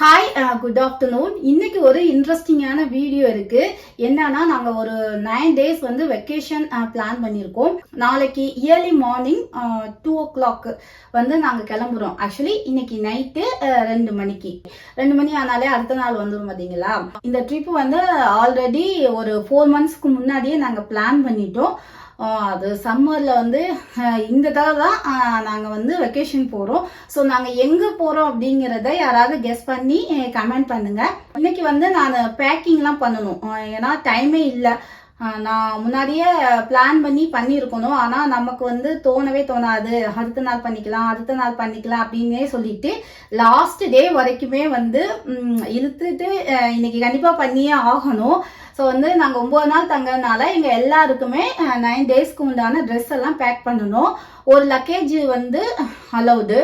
Hi good afternoon இன்னைக்கு ஒரு இன்ட்ரெஸ்டிங்கான வீடியோ இருக்கு. என்னன்னா நாங்க ஒரு நைன் டேஸ் வந்து வெக்கேஷன் பிளான் uh, பண்ணியிருக்கோம். நாளைக்கு early morning two o'clock வந்து நாங்க கிளம்புறோம். ஆக்சுவலி இன்னைக்கு நைட்டு uh, ரெண்டு மணிக்கு. ரெண்டு மணி ஆனாலே அடுத்த நாள் வந்துடும் பார்த்தீங்களா இந்த ட்ரிப் வந்து ஆல்ரெடி ஒரு ஃபோர் மந்த்ஸ்க்கு முன்னாடியே நாங்க பிளான் பண்ணிட்டோம். அது சம்மரில் வந்து இந்த தடவை தான் நாங்கள் வந்து வெக்கேஷன் போகிறோம் ஸோ நாங்கள் எங்கே போகிறோம் அப்படிங்கிறத யாராவது கெஸ் பண்ணி கமெண்ட் பண்ணுங்கள் இன்னைக்கு வந்து நான் பேக்கிங்லாம் பண்ணணும். ஏன்னா டைமே இல்லை. நான் முன்னாடியே பிளான் பண்ணி பண்ணியிருக்கணும். ஆனால் நமக்கு வந்து தோணவே தோணாது. அடுத்த நாள் பண்ணிக்கலாம் அடுத்த நாள் பண்ணிக்கலாம் அப்படின்னே சொல்லிட்டு லாஸ்ட் டே வரைக்குமே வந்து இழுத்துட்டு இன்னைக்கு கண்டிப்பாக பண்ணியே ஆகணும். ஸோ வந்து நாங்கள் ஒம்பது நாள் தங்கறதுனால எங்கள் எல்லாருக்குமே நைன் டேஸ்க்கு உண்டான ட்ரெஸ் எல்லாம் பேக் பண்ணணும். ஒரு லக்கேஜ் வந்து அலௌடு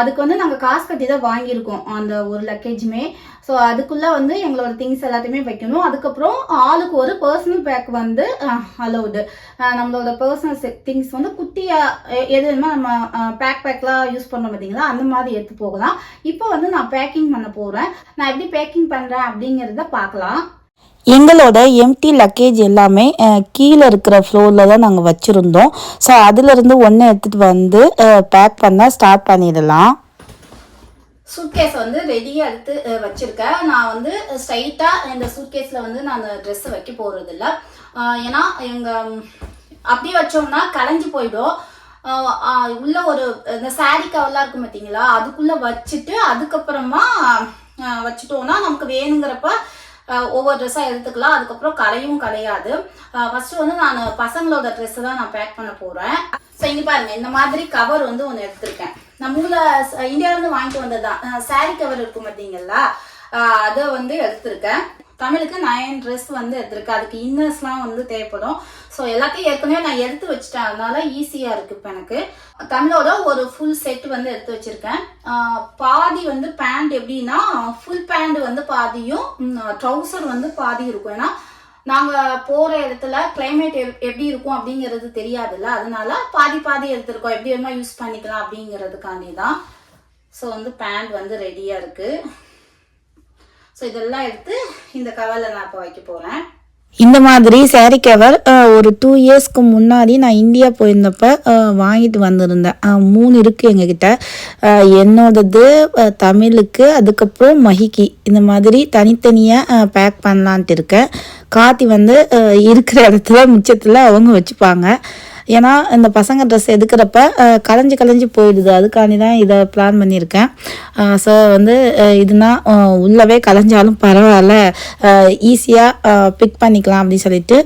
அதுக்கு வந்து நாங்கள் காசு கட்டி தான் வாங்கியிருக்கோம் அந்த ஒரு லக்கேஜுமே ஸோ அதுக்குள்ளே வந்து எங்களோட திங்ஸ் எல்லாத்தையுமே வைக்கணும். அதுக்கப்புறம் ஆளுக்கு ஒரு பர்சனல் பேக் வந்து அலௌடு நம்மளோட பர்சனல் திங்ஸ் வந்து குட்டியாக எது வேணுமோ நம்ம பேக் பேக்லாம் யூஸ் பண்ணோம் பார்த்தீங்களா அந்த மாதிரி எடுத்து போகலாம். இப்போ வந்து நான் பேக்கிங் பண்ண போகிறேன் நான் எப்படி பேக்கிங் பண்ணுறேன் அப்படிங்கிறத பார்க்கலாம். எங்களோட எம்டி லக்கேஜ் எல்லாமே கீழே இருக்கிற ஃப்ளோரில் தான் நாங்கள் வச்சுருந்தோம். ஸோ அதிலிருந்து ஒன்று எடுத்துகிட்டு வந்து பேக் பண்ண ஸ்டார்ட் பண்ணிடலாம். சூட்கேஸ் வந்து ரெடியாக எடுத்து வச்சுருக்கேன். நான் வந்து ஸ்ட்ரைட்டாக இந்த சூட்கேஸில் வந்து நான் ட்ரெஸ்ஸை வைக்க போகிறது இல்லை ஏன்னா எங்கள் அப்படி வச்சோம்னா கலைஞ்சு போயிடும். உள்ள ஒரு இந்த சாரி கவர்லாம் இருக்கும் பார்த்தீங்களா அதுக்குள்ளே வச்சுட்டு அதுக்கப்புறமா வச்சுட்டோம்னா நமக்கு வேணுங்கிறப்ப ஒவ்வொரு ட்ரெஸ்ஸாக எடுத்துக்கலாம். அதுக்கப்புறம் கலையும் கலையாது ஃபர்ஸ்ட் வந்து நான் பசங்களோட ட்ரெஸ்ஸு தான் நான் பேக் பண்ண போகிறேன் ஸோ இங்கே பாருங்க. இந்த மாதிரி கவர் வந்து ஒன்று எடுத்திருக்கேன். நம்ம ஊரில் இந்தியாவிலேருந்து வாங்கிட்டு வந்தது தான் சாரீ கவர் இருக்கும் பார்த்தீங்களா? அதை வந்து எடுத்திருக்கேன். தமிழுக்கு நயன் ட்ரெஸ் வந்து எடுத்திருக்கு. அதுக்கு இன்னர்ஸ்லாம் வந்து தேவைப்படும். ஸோ எல்லாத்தையும் ஏற்கனவே நான் எடுத்து வச்சிட்டேன். அதனால ஈஸியாக இருக்கு இப்போ எனக்கு. தமிழோட ஒரு ஃபுல் செட் வந்து எடுத்து வச்சிருக்கேன். பாதி வந்து பேண்ட் எப்படின்னா ஃபுல் பேண்ட் வந்து பாதியும் ட்ரௌசர் வந்து பாதி இருக்கும். ஏன்னா நாங்கள் போகிற இடத்துல கிளைமேட் எப்படி இருக்கும் அப்படிங்கிறது தெரியாதுல்ல. அதனால பாதி பாதி எடுத்திருக்கோம். எப்படி வேணுமா யூஸ் பண்ணிக்கலாம் அப்படிங்கிறதுக்காண்டி தான். ஸோ வந்து பேண்ட் வந்து ரெடியாக இருக்குது ஸோ இதெல்லாம் எடுத்து இந்த கவரில் நான் இப்போ வைக்க போகிறேன் இந்த மாதிரி saree கவர் ஒரு டூ இயர்ஸ்க்கு முன்னாடி நான் இந்தியா போயிருந்தப்ப வாங்கிட்டு வந்திருந்தேன். மூணு இருக்குது எங்ககிட்ட. என்னோடது தமிழுக்கு அதுக்கப்புறம் மஹிக்கு இந்த மாதிரி தனித்தனியாக பேக் பண்ணலான்ட்டு இருக்கேன். காத்தி வந்து இருக்கிற இடத்துல மிச்சத்தில் அவங்க வச்சுப்பாங்க. ஏன்னா இந்த பசங்க ட்ரெஸ் எடுக்கிறப்ப கலைஞ்சி கலைஞ்சு போயிடுது. அதுக்காண்டி தான் இதை பிளான் பண்ணியிருக்கேன். ஸோ வந்து இதுனா உள்ளவே கலைஞ்சாலும் பரவாயில்ல. ஈஸியாக பிக் பண்ணிக்கலாம் அப்படின்னு சொல்லிட்டு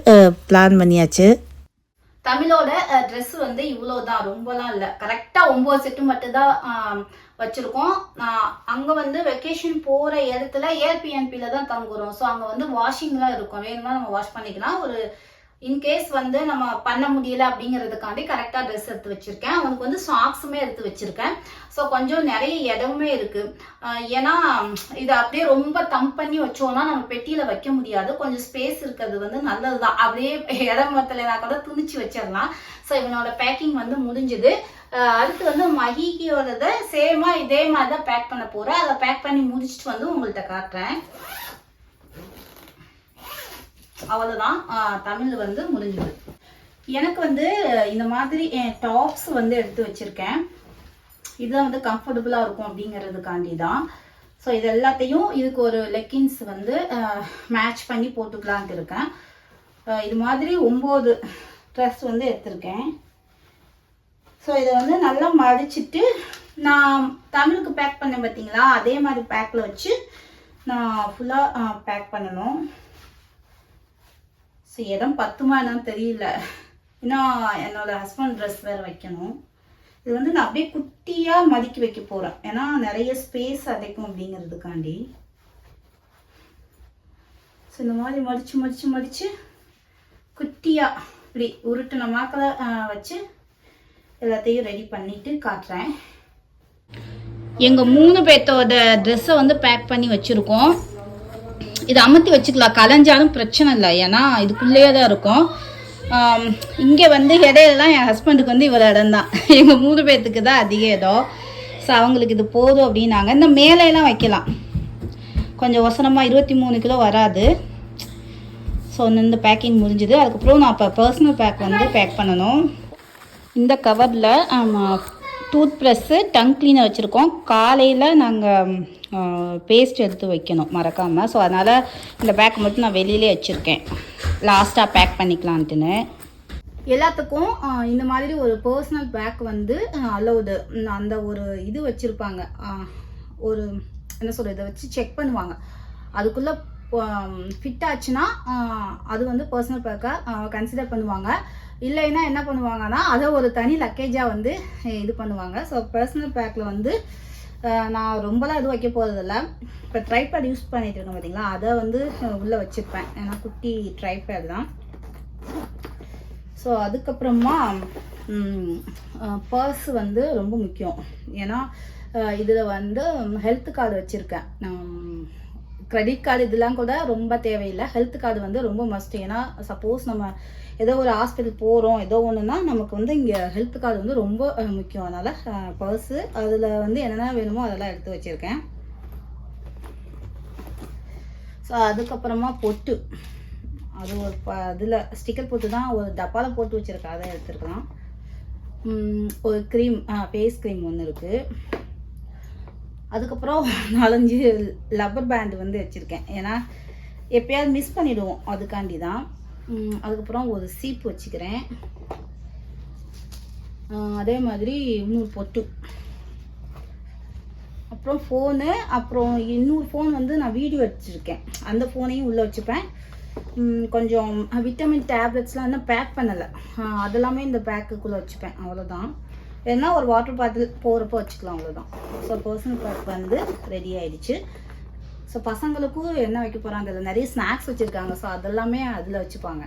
பிளான் பண்ணியாச்சு. தமிழோட ட்ரெஸ் வந்து இவ்வளோ தான் ரொம்பலாம் இல்லை. கரெக்டாக ஒம்பது செட்டு மட்டும் தான் வச்சுருக்கோம். அங்கே வந்து வெக்கேஷன் போகிற இடத்துல ஏர்பிஎன்பியில் தான் தங்குறோம். ஸோ அங்கே வந்து வாஷிங்லாம் இருக்கும். வேணும்னா நம்ம வாஷ் பண்ணிக்கலாம். ஒரு இன்கேஸ் வந்து நம்ம பண்ண முடியல அப்படிங்கிறதுக்காண்டி கரெக்டாக ட்ரெஸ் எடுத்து வச்சுருக்கேன். அவனுக்கு வந்து சாக்ஸுமே எடுத்து வச்சுருக்கேன். ஸோ கொஞ்சம் நிறைய இடமுமே இருக்குது ஏன்னா இதை அப்படியே ரொம்ப தம்ப் பண்ணி வச்சோம்னா நம்ம பெட்டியில் வைக்க முடியாது. கொஞ்சம் ஸ்பேஸ் இருக்கிறது வந்து நல்லது தான் அப்படியே இடம் மத்தலைனா கூட துணிச்சு வச்சிடலாம். ஸோ இவனோட பேக்கிங் வந்து முடிஞ்சுது. அடுத்து வந்து மகிகியோடத சேமாக இதே மாதிரி தான் பேக் பண்ண போகிறேன் அதை பேக் பண்ணி முடிச்சுட்டு வந்து உங்கள்கிட்ட காட்டுறேன். அவ்வளோதான் தமிழ் வந்து முடிஞ்சுது. எனக்கு வந்து இந்த மாதிரி என் டாப்ஸ் வந்து எடுத்து வச்சிருக்கேன். இதுதான் வந்து கம்ஃபர்டபுளாக இருக்கும் அப்படிங்கிறதுக்காண்டி தான் ஸோ இது எல்லாத்தையும் இதுக்கு ஒரு லெக்கின்ஸ் வந்து மேட்ச் பண்ணி போட்டுக்கலான்ட்டு இருக்கேன். இது மாதிரி ஒம்பது ட்ரெஸ் வந்து எடுத்திருக்கேன். ஸோ இதை வந்து நல்லா மடிச்சிட்டு நான் தமிழுக்கு பேக் பண்ணேன் பார்த்தீங்களா அதே மாதிரி பேக்கில் வச்சு நான் ஃபுல்லாக பேக் பண்ணணும். ஸோ இடம் பத்துமா என்னன்னு தெரியல. இன்னும் என்னோட ஹஸ்பண்ட் ட்ரெஸ் வேறு வைக்கணும். இது வந்து நான் அப்படியே குட்டியாக மடிக்கி வைக்க போகிறேன் ஏன்னா நிறைய ஸ்பேஸ் அடைக்கும் அப்படிங்கிறதுக்காண்டி. ஸோ இந்த மாதிரி மடித்து மடித்து மடித்து குட்டியாக இப்படி உருட்டு மாக்கில் வச்சு எல்லாத்தையும் ரெடி பண்ணிட்டு காட்டுறேன். எங்கள் மூணு பேர்த்தோட ட்ரெஸ்ஸை வந்து பேக் பண்ணி வச்சுருக்கோம். இதை அமர்த்தி வச்சுக்கலாம். கலைஞ்சாலும் பிரச்சனை இல்லை. ஏன்னா இதுக்குள்ளேயே தான் இருக்கும். இங்கே வந்து இடையிலலாம் என் ஹஸ்பண்டுக்கு வந்து இவ்வளோ இடம் தான். எங்கள் மூணு பேர்த்துக்கு தான் அதிக இடம். ஸோ அவங்களுக்கு இது போதும் அப்படின்னாங்க. இந்த மேலையெல்லாம் வைக்கலாம். கொஞ்சம் ஒசனமாக இருபத்தி மூணு கிலோ வராது. ஸோ இந்த பேக்கிங் முடிஞ்சுது. அதுக்கப்புறம் நான் இப்போ பர்சனல் பேக் வந்து பேக் பண்ணணும். இந்த கவரில் டூத் ப்ரெஸ்ஸு டங் கிளீனர் வச்சுருக்கோம். காலையில் நாங்கள் பேஸ்ட் எடுத்து வைக்கணும் மறக்காமல் ஸோ அதனால் இந்த பேக் மட்டும் நான் வெளியிலே வச்சுருக்கேன். லாஸ்ட்டாக பேக் பண்ணிக்கலான்ட்டுன்னு. எல்லாத்துக்கும் இந்த மாதிரி ஒரு பர்சனல் பேக் வந்து அலௌடு அந்த ஒரு இது வச்சுருப்பாங்க. ஒரு என்ன சொல்கிறது இதை வச்சு செக் பண்ணுவாங்க. அதுக்குள்ளே ஃபிட் ஆச்சுன்னா அது வந்து பர்சனல் பேக்காக கன்சிடர் பண்ணுவாங்க. இல்லைன்னா என்ன பண்ணுவாங்கன்னா அதை ஒரு தனி லக்கேஜாக வந்து இது பண்ணுவாங்க. ஸோ பர்சனல் பேக்கில் வந்து நான் ரொம்பலாம் இது வைக்க போகிறதில்ல இப்போ ட்ரைபேட் யூஸ் பண்ணிட்டு இருக்கேன் பார்த்தீங்களா அதை வந்து உள்ளே வச்சுருப்பேன். ஏன்னா குட்டி ட்ரைபேட் தான். ஸோ அதுக்கப்புறமா பர்ஸ் வந்து ரொம்ப முக்கியம். ஏன்னா இதில் வந்து ஹெல்த் கார்டு வச்சுருக்கேன். க்ரெடிட் கார்டு இதெல்லாம் கூட ரொம்ப தேவையில்லை. ஹெல்த் கார்டு வந்து ரொம்ப மஸ்ட் ஏன்னா சப்போஸ் நம்ம ஏதோ ஒரு ஹாஸ்பிட்டல் போகிறோம் ஏதோ ஒன்றுனா நமக்கு வந்து இங்கே ஹெல்த் கார்டு வந்து ரொம்ப முக்கியம். அதனால் பர்ஸு அதில் வந்து என்னென்ன வேணுமோ அதெல்லாம் எடுத்து வச்சுருக்கேன். ஸோ அதுக்கப்புறமா பொட்டு. அது ஒரு ப இதில் ஸ்டிக்கர் போட்டு தான் ஒரு டப்பாவில் போட்டு வச்சுருக்கேன். அதை எடுத்துருக்கலாம். ஒரு க்ரீம் ஃபேஸ் க்ரீம் ஒன்று இருக்குது அதுக்கப்புறம் நாலஞ்சு லப்பர் பேண்ட் வந்து வச்சுருக்கேன். ஏன்னா எப்பயாவது மிஸ் பண்ணிவிடுவோம் அதுக்காண்டி தான் அதுக்கப்புறம் ஒரு சீப்பு வச்சுக்கிறேன். அதே மாதிரி இன்னொரு பொட்டு. அப்புறம் ஃபோனு அப்புறம் இன்னொரு ஃபோன் வந்து நான் வீடியோ வச்சுருக்கேன் அந்த ஃபோனையும் உள்ளே வச்சுப்பேன். கொஞ்சம் விட்டமின் டேப்லெட்ஸ்லாம் இன்னும் பேக் பண்ணலை. அதெல்லாமே இந்த பேக்குக்குள்ளே வச்சுப்பேன். அவ்வளோதான் வேணா ஒரு வாட்டர் பாட்டில் போகிறப்போ வச்சுக்கலாம் அவ்வளோதான் ஸோ பர்சனல் பேக் வந்து ரெடி ஆயிடுச்சு. ஸோ பசங்களுக்கும் என்ன வைக்க போகிறாங்க நிறைய ஸ்நாக்ஸ் வச்சுருக்காங்க. ஸோ அதெல்லாமே அதில் வச்சுப்பாங்க.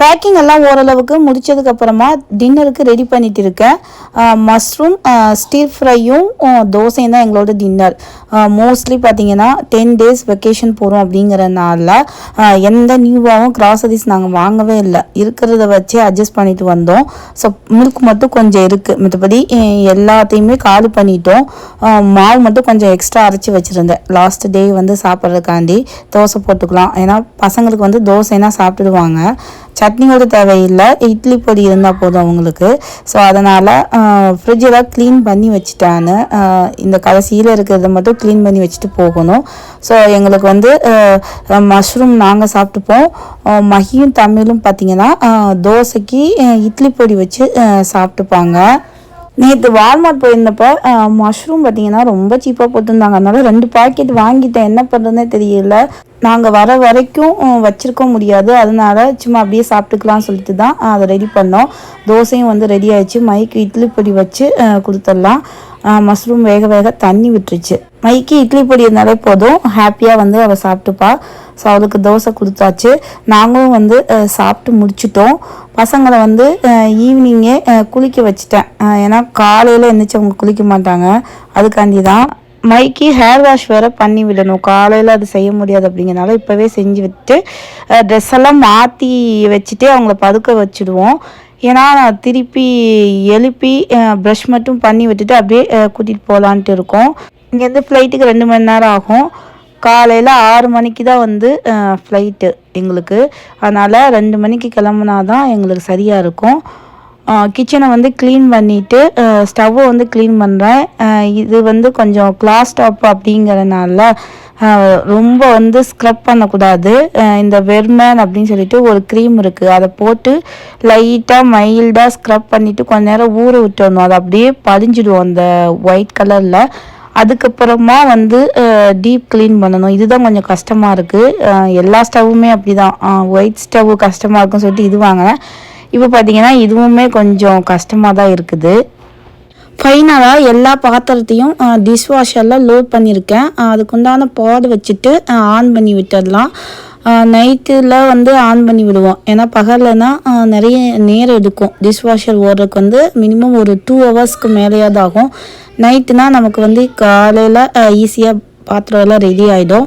பேக்கிங் எல்லாம் ஓரளவுக்கு முடித்ததுக்கப்புறமா டின்னருக்கு ரெடி பண்ணிட்டு இருக்கேன். மஷ்ரூம் ஸ்டீர் ஃப்ரையும் தோசையும் தான் எங்களோட டின்னர் மோஸ்ட்லி பார்த்தீங்கன்னா டென் டேஸ் வெக்கேஷன் போகிறோம் அப்படிங்கிறனால எந்த நியூவாகவும் கிராசரிஸ் நாங்கள் வாங்கவே இல்லை. இருக்கிறத வச்சு அட்ஜஸ்ட் பண்ணிட்டு வந்தோம். ஸோ மில்க் மட்டும் கொஞ்சம் இருக்குது மற்றபடி எல்லாத்தையுமே காலி பண்ணிட்டோம். மாவு மட்டும் கொஞ்சம் எக்ஸ்ட்ரா அரைச்சி வச்சுருந்தேன். லாஸ்ட் டே வந்து சாப்பிட்றதுக்காண்டி தோசை போட்டுக்கலாம். ஏன்னா பசங்களுக்கு வந்து தோசைனா சாப்பிட்டுடுவாங்க. சட்னியோட தேவையில்லை. இட்லி பொடி இருந்தால் போதும் அவங்களுக்கு. ஸோ அதனால் ஃப்ரிட்ஜெல்லாம் க்ளீன் பண்ணி வச்சுட்டான்னு ஆஹ் இந்த கடைசியில் இருக்கிறத மட்டும் க்ளீன் பண்ணி வச்சுட்டு போகணும். ஸோ எங்களுக்கு வந்து மஷ்ரூம் நாங்கள் சாப்பிட்டுப்போம். மகியும் தமிழும் பார்த்தீங்கன்னா தோசைக்கு இட்லி பொடி வச்சு சாப்பிட்டுப்பாங்க. நேற்று வால்மார்ட் போயிருந்தப்ப மஷ்ரூம் பார்த்தீங்கன்னா ரொம்ப சீப்பாக போட்டிருந்தாங்க. அதனால ரெண்டு பாக்கெட் வாங்கிட்டேன். என்ன பண்ணுறதுனே தெரியல. நாங்கள் வர வரைக்கும் வச்சுருக்க முடியாது. அதனால சும்மா அப்படியே சாப்பிட்டுக்கலாம்னு சொல்லிட்டு தான் அதை ரெடி பண்ணோம். தோசையும் வந்து ரெடி ஆயிடுச்சு. மைக்கு இட்லி பொடி வச்சு கொடுத்துடலாம். மஷ்ரூம் வேக வேக தண்ணி விட்டுருச்சு. மைக்கு இட்லி பொடி இருந்தாலே போதும். ஹாப்பியாக வந்து அவள் சாப்பிட்டுப்பா. ஸோ அவளுக்கு தோசை கொடுத்தாச்சு. நாங்களும் வந்து சாப்பிட்டு முடிச்சிட்டோம். பசங்களை வந்து ஈவினிங்கே குளிக்க வச்சுட்டேன். ஏன்னா காலையில் எழுந்திரிச்சு அவங்க குளிக்க மாட்டாங்க. அதுக்காண்டி தான் மைக்கு ஹேர் வாஷ் வேறு பண்ணி விடணும். காலையில் அது செய்ய முடியாது அப்படிங்கிறனால இப்போவே செஞ்சு விட்டு ட்ரெஸ் எல்லாம் மாற்றி வச்சுட்டு அவங்கள பதுக்க வச்சுடுவோம். ஏன்னா நான் திருப்பி எழுப்பி ப்ரஷ் மட்டும் பண்ணி விட்டுட்டு அப்படியே கூட்டிகிட்டு போகலான்ட்டு இருக்கோம். இங்கேருந்து ஃப்ளைட்டுக்கு ரெண்டு மணி நேரம் ஆகும். காலையில் ஆறு மணிக்கு தான் வந்து ஃப்ளைட்டு எங்களுக்கு. அதனால் ரெண்டு மணிக்கு கிளம்புனா தான் எங்களுக்கு சரியாக இருக்கும். கிச்சனை வந்து க்ளீன் பண்ணிவிட்டு ஸ்டவ்வை வந்து க்ளீன் பண்ணுறேன் இது வந்து கொஞ்சம் கிளாஸ் டாப் அப்படிங்கிறனால ரொம்ப வந்து ஸ்க்ரப் பண்ணக்கூடாது. இந்த வெர்மேன் அப்படின்னு சொல்லிட்டு ஒரு க்ரீம் இருக்குது அதை போட்டு லைட்டாக மைல்டாக ஸ்க்ரப் பண்ணிவிட்டு கொஞ்ச நேரம் ஊற விட்டுடணும் அதை அப்படியே பதிஞ்சிடுவோம் அந்த ஒயிட் கலரில் அதுக்கப்புறமா வந்து டீப் க்ளீன் பண்ணணும். இதுதான் கொஞ்சம் கஷ்டமாக இருக்குது எல்லா ஸ்டவ்வுமே அப்படி தான் ஒயிட் ஸ்டவ் கஷ்டமாக இருக்குன்னு சொல்லிட்டு இது வாங்கினேன். இப்போ பார்த்தீங்கன்னா இதுவுமே கொஞ்சம் கஷ்டமாக தான் இருக்குது ஃபைனலாக எல்லா பாத்திரத்தையும் டிஷ் வாஷரில் லோட் பண்ணியிருக்கேன் அதுக்குண்டான பாடு வச்சுட்டு ஆன் பண்ணி விட்டுடலாம் நைட்டில் வந்து ஆன் பண்ணி விடுவோம். ஏன்னா பகல்லனா நிறைய நேரம் எடுக்கும். டிஷ் வாஷர் ஓடுறதுக்கு வந்து மினிமம் ஒரு டூ ஹவர்ஸ்க்கு மேலேயாவது ஆகும். நைட்டுனா நமக்கு வந்து காலையில் ஈஸியாக பாத்திரம் எல்லாம் ரெடி ஆகிடும்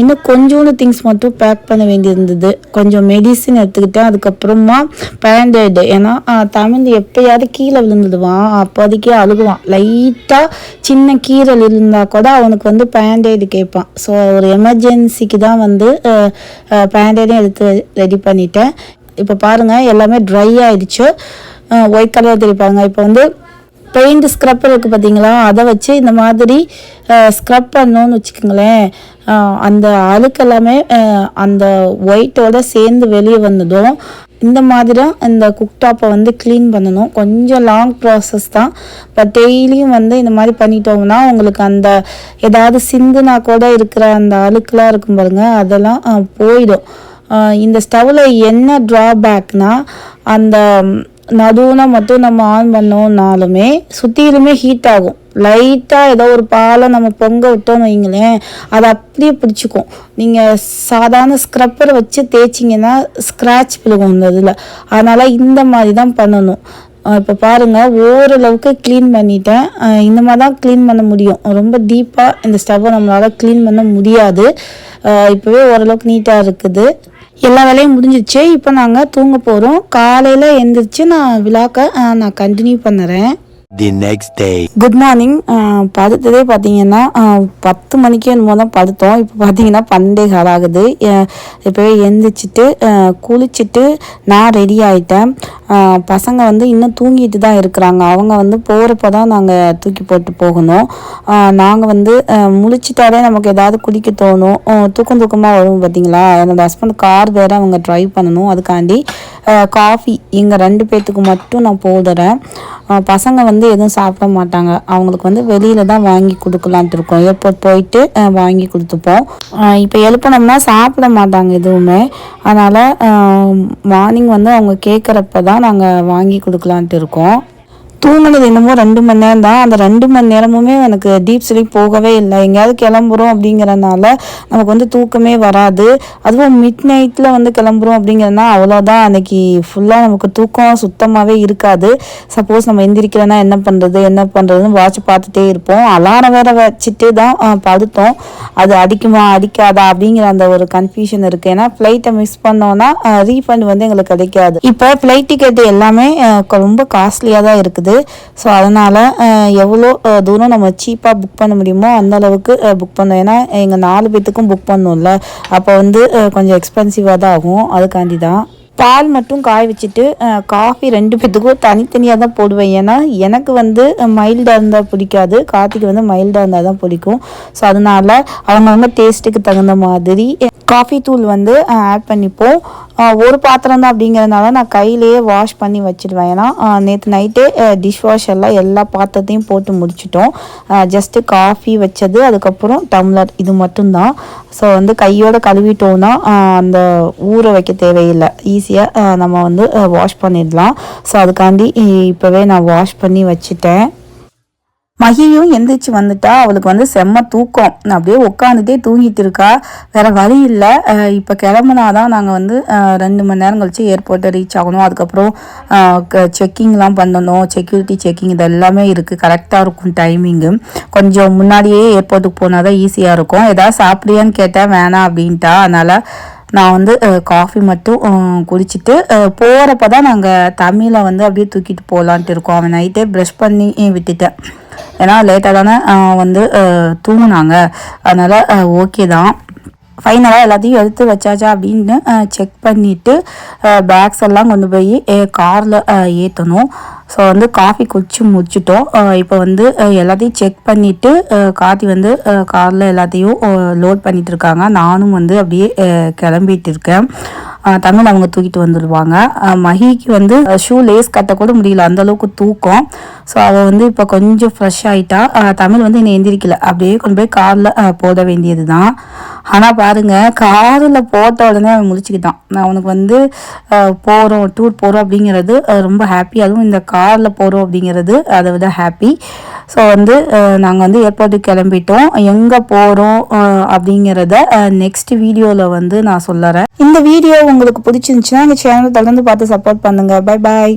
இன்னும் கொஞ்சோண்டு திங்ஸ் மட்டும் பேக் பண்ண வேண்டியிருந்தது. கொஞ்சம் மெடிசின் எடுத்துக்கிட்டேன். அதுக்கப்புறமா பேண்டேடு ஏன்னா தமிழ் எப்பயாவது கீழே விழுந்துடுவான். அப்போதைக்கே அழுகுவான். லைட்டாக சின்ன கீரல் இருந்தால் கூட அவனுக்கு வந்து பேண்டேடு கேட்பான். ஸோ ஒரு எமர்ஜென்சிக்கு தான் வந்து பேண்டேடும் எடுத்து ரெடி பண்ணிட்டேன். இப்போ பாருங்கள் எல்லாமே ட்ரை ஆகிடுச்சு ஒயிட் கலர் தெரிப்பாங்க இப்போ வந்து பெயிண்ட் ஸ்க்ரப் இருக்குது பார்த்தீங்களா அதை வச்சு இந்த மாதிரி ஸ்க்ரப் பண்ணோன்னு வச்சுக்கோங்களேன். அந்த அழுக்கு எல்லாமே அந்த ஒயிட்டோட சேர்ந்து வெளியே வந்ததும் இந்த மாதிரி இந்த இந்த குக்டாப்பை வந்து க்ளீன் பண்ணணும். கொஞ்சம் லாங் ப்ராசஸ் தான். பட் டெய்லியும் வந்து இந்த மாதிரி பண்ணிட்டோம்னா உங்களுக்கு அந்த ஏதாவது சிந்துனா கூட இருக்கிற அந்த அழுக்கெலாம் இருக்கும் பாருங்க அதெல்லாம் போயிடும். இந்த ஸ்டவ்வில் என்ன ட்ராபேக்னால் அந்த நடுவுனா மட்டும் நம்ம ஆன் பண்ணோம்னாலுமே சுற்றிலுமே ஹீட் ஆகும். லைட்டாக ஏதோ ஒரு பாலை நம்ம பொங்க விட்டோம்னு வைங்களேன் அது அப்படியே பிடிச்சிக்கும். நீங்கள் சாதாரண ஸ்க்ரப்பரை வச்சு தேய்ச்சிங்கன்னா ஸ்க்ராட்ச் பிழுகும் இந்த இதில். அதனால் இந்த மாதிரி தான் பண்ணணும் இப்போ பாருங்கள் ஓரளவுக்கு க்ளீன் பண்ணிட்டேன். இந்த மாதிரி தான் க்ளீன் பண்ண முடியும். ரொம்ப டீப்பாக இந்த ஸ்டவ்வை நம்மளால் க்ளீன் பண்ண முடியாது. இப்போவே ஓரளவுக்கு நீட்டாக இருக்குது. எல்லா வேலையும் முடிஞ்சிச்சு இப்போ நாங்கள் தூங்க போகிறோம் காலையில் எழுந்திரிச்சு நான் விழாக்க நான் கண்டினியூ பண்ணுறேன். The next day good morning படுத்ததே பார்த்தீங்கன்னா பத்து மணிக்கு என்னமோ தான் படுத்தோம். இப்போ பார்த்தீங்கன்னா பன்னெண்டே கால் ஆகுது. இப்போவே எந்திரிச்சிட்டு குளிச்சுட்டு நான் ரெடி ஆகிட்டேன் பசங்க வந்து இன்னும் தூங்கிட்டு தான் இருக்கிறாங்க. அவங்க வந்து போகிறப்ப தான் நாங்கள் தூக்கி போட்டு போகணும். நாங்கள் வந்து முழிச்சிட்டாலே நமக்கு ஏதாவது குடிக்க தோணும். தூக்கம் தூக்கமாக வரும் பார்த்தீங்களா? என்னோடய ஹஸ்பண்ட் கார் வேறு அவங்க ட்ரைவ் பண்ணணும். அதுக்காண்டி காஃபி எங்கள் ரெண்டு பேர்த்துக்கு மட்டும் நான் போதுறேன் பசங்க வந்து வந்து எதுவும் சாப்பிட மாட்டாங்க. அவங்களுக்கு வந்து வெளியில தான் வாங்கி கொடுக்கலான்ட்டு இருக்கோம். ஏர்போர்ட் போயிட்டு வாங்கி கொடுத்துப்போம். இப்போ எழுப்பினோம்னா சாப்பிட மாட்டாங்க எதுவுமே. அதனால் மார்னிங் வந்து அவங்க கேட்குறப்ப தான் நாங்கள் வாங்கி கொடுக்கலான்ட்டு இருக்கோம். தூங்கினது என்னமோ ரெண்டு மணி நேரம் தான் அந்த ரெண்டு மணி நேரமுமே எனக்கு டீப் ஸ்லீப் போகவே இல்லை. எங்கேயாவது கிளம்புறோம் அப்படிங்கிறனால நமக்கு வந்து தூக்கமே வராது. அதுவும் மிட் நைட்டில் வந்து கிளம்புறோம் அப்படிங்கிறனா அவ்வளோதான் அன்னைக்கு ஃபுல்லாக நமக்கு தூக்கம் சுத்தமாகவே இருக்காது. சப்போஸ் நம்ம எந்திரிக்கலைன்னா என்ன பண்ணுறது என்ன பண்ணுறதுன்னு வாட்ச் பார்த்துட்டே இருப்போம். அலாரம் வேற வச்சுட்டே தான் படுத்தோம். அது அடிக்குமா அடிக்காதா அப்படிங்கிற அந்த ஒரு கன்ஃபியூஷன் இருக்குது ஏன்னா ஃப்ளைட்டை மிஸ் பண்ணோன்னா ரீஃபண்ட் வந்து எங்களுக்கு கிடைக்காது. இப்போ ஃப்ளைட் டிக்கெட் எல்லாமே ரொம்ப காஸ்ட்லியாக தான் இருக்குது. ஸோ அதனால் எவ்வளோ தூரம் நம்ம சீப்பாக புக் பண்ண முடியுமோ அந்த அளவுக்கு புக் பண்ணோம். ஏன்னா எங்கள் நாலு பேத்துக்கும் புக் பண்ணோம்ல. அப்போ வந்து கொஞ்சம் எக்ஸ்பென்சிவாக தான் ஆகும். அதுக்காண்டி தான் பால் மட்டும் காய வச்சுட்டு காஃபி ரெண்டு பேத்துக்கும் தனித்தனியாக தான் போடுவேன். ஏன்னா எனக்கு வந்து மைல்டாக இருந்தால் பிடிக்காது. கார்த்திக்கு வந்து மைல்டாக இருந்தால் தான் பிடிக்கும். ஸோ அதனால் அவங்கவுங்க டேஸ்ட்டுக்கு தகுந்த மாதிரி காஃபி தூள் வந்து ஆட் பண்ணிப்போம். ஒரு பாத்திரம் தான் அப்படிங்கிறதுனால நான் கையிலேயே வாஷ் பண்ணி வச்சிடுவேன் ஏன்னா நேற்று நைட்டே டிஷ் வாஷ் எல்லாம் எல்லா பாத்திரத்தையும் போட்டு முடிச்சிட்டோம். ஜஸ்ட்டு காஃபி வச்சது அதுக்கப்புறம் டம்ளர் இது மட்டும்தான். ஸோ வந்து கையோடு கழுவிட்டோம்னா அந்த ஊற வைக்க தேவையில்லை. ஈஸியாக நம்ம வந்து வாஷ் பண்ணிடலாம். ஸோ அதுக்காண்டி இப்போவே நான் வாஷ் பண்ணி வச்சுட்டேன். மகியும் எந்திரிச்சு வந்துட்டா அவளுக்கு வந்து செம்ம தூக்கம். அப்படியே உட்காந்துட்டே தூங்கிட்டு இருக்கா. வேற வழி இல்லை. இப்போ கிளம்புனாதான் நாங்கள் வந்து ரெண்டு மணி நேரம் கழிச்சு ஏர்போர்ட்டை ரீச் ஆகணும். அதுக்கப்புறம் செக்கிங்லாம் பண்ணணும். செக்யூரிட்டி செக்கிங் இது எல்லாமே இருக்குது கரெக்டாக இருக்கும் டைமிங்கு கொஞ்சம் முன்னாடியே ஏர்போர்ட்டுக்கு போனால் தான் ஈஸியாக இருக்கும். ஏதாவது சாப்பிடியான்னு கேட்டால் வேணாம் அப்படின்ட்டா. அதனால் நான் வந்து காஃபி மட்டும் குடிச்சிட்டு போகிறப்ப தான் நாங்கள் தமிழை வந்து அப்படியே தூக்கிட்டு போகலான்ட்டு இருக்கோம். அவன் நைட்டே ப்ரெஷ் பண்ணி விட்டுட்டேன். ஏன்னா லேட்டாக தானே வந்து தூங்கினாங்க. அதனால் ஓகே தான். ஃபைனலாக எல்லாத்தையும் எடுத்து வச்சாச்சா அப்படின்னு செக் பண்ணிவிட்டு பேக்ஸ் எல்லாம் கொண்டு போய் காரில் ஏற்றணும் ஸோ வந்து காஃபி குடிச்சு முடிச்சிட்டோம். இப்போ வந்து எல்லாத்தையும் செக் பண்ணிவிட்டு கார்த்தி வந்து காரில் எல்லாத்தையும் லோட் பண்ணிட்டு இருக்காங்க. நானும் வந்து அப்படியே கிளம்பிட்டு இருக்கேன். தமிழ் அவங்க தூக்கிட்டு வந்துடுவாங்க மஹிக்கு வந்து ஷூ லேஸ் கட்டக்கூட முடியல. அந்த அளவுக்கு தூக்கம். ஸோ அவள் வந்து இப்போ கொஞ்சம் ஃப்ரெஷ் ஆகிட்டா தமிழ் வந்து என்னை எந்திரிக்கல. அப்படியே கொண்டு போய் காரில் போட வேண்டியது தான் ஆனால் பாருங்கள் காரில் போட்ட உடனே அவன் முடிச்சுக்கிட்டான் நான் அவனுக்கு வந்து போகிறோம் டூர் போகிறோம் அப்படிங்கிறது ரொம்ப ஹாப்பி அதுவும் இந்த காரில் போகிறோம் அப்படிங்கிறது அதை விட ஹாப்பி ஸோ வந்து நாங்கள் வந்து ஏர்போர்ட்டுக்கு கிளம்பிட்டோம். எங்கே போகிறோம் அப்படிங்கிறத நெக்ஸ்ட் வீடியோவில் வந்து நான் சொல்லறேன் இந்த வீடியோ உங்களுக்கு பிடிச்சிருந்துச்சுன்னா எங்கள் சேனலை தொடர்ந்து பார்த்து சப்போர்ட் பண்ணுங்கள் பை பாய்